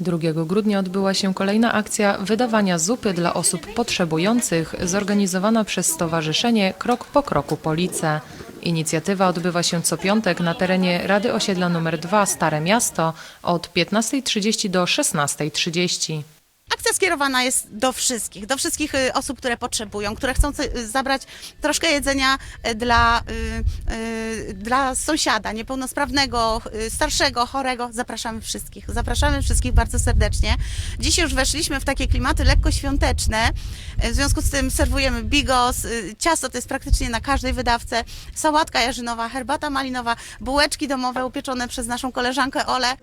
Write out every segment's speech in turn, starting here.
2 grudnia odbyła się kolejna akcja wydawania zupy dla osób potrzebujących, zorganizowana przez Stowarzyszenie Krok po Kroku Police. Inicjatywa odbywa się co piątek na terenie Rady Osiedla nr 2 Stare Miasto od 15.30 do 16.30. Skierowana jest do wszystkich, do wszystkich y, osób, które potrzebują, które chcą y, zabrać troszkę jedzenia y, dla, dla sąsiada niepełnosprawnego, starszego, chorego. Zapraszamy wszystkich. Zapraszamy wszystkich bardzo serdecznie. Dziś już weszliśmy w takie klimaty lekko świąteczne. W związku z tym serwujemy bigos, ciasto to jest praktycznie na każdej wydawce, sałatka jarzynowa, herbata malinowa, bułeczki domowe upieczone przez naszą koleżankę Olę.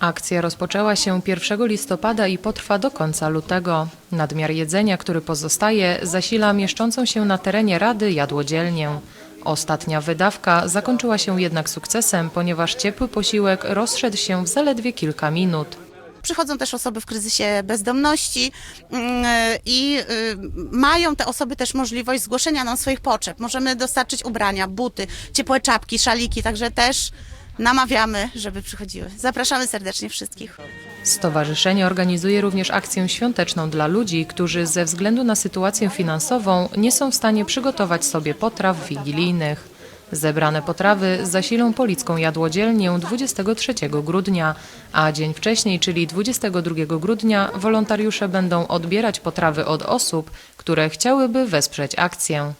Akcja rozpoczęła się 1 listopada i potrwa do końca lutego. Nadmiar jedzenia, który pozostaje, zasila mieszczącą się na terenie Rady jadłodzielnię. Ostatnia wydawka zakończyła się jednak sukcesem, ponieważ ciepły posiłek rozszedł się w zaledwie kilka minut. Przychodzą też osoby w kryzysie bezdomności mm, i y, mają te osoby też możliwość zgłoszenia nam swoich potrzeb. Możemy dostarczyć ubrania, buty, ciepłe czapki, szaliki, także też namawiamy, żeby przychodziły. Zapraszamy serdecznie wszystkich. Stowarzyszenie organizuje również akcję świąteczną dla ludzi, którzy ze względu na sytuację finansową nie są w stanie przygotować sobie potraw wigilijnych. Zebrane potrawy zasilą policką jadłodzielnię 23 grudnia, a dzień wcześniej, czyli 22 grudnia, wolontariusze będą odbierać potrawy od osób, które chciałyby wesprzeć akcję.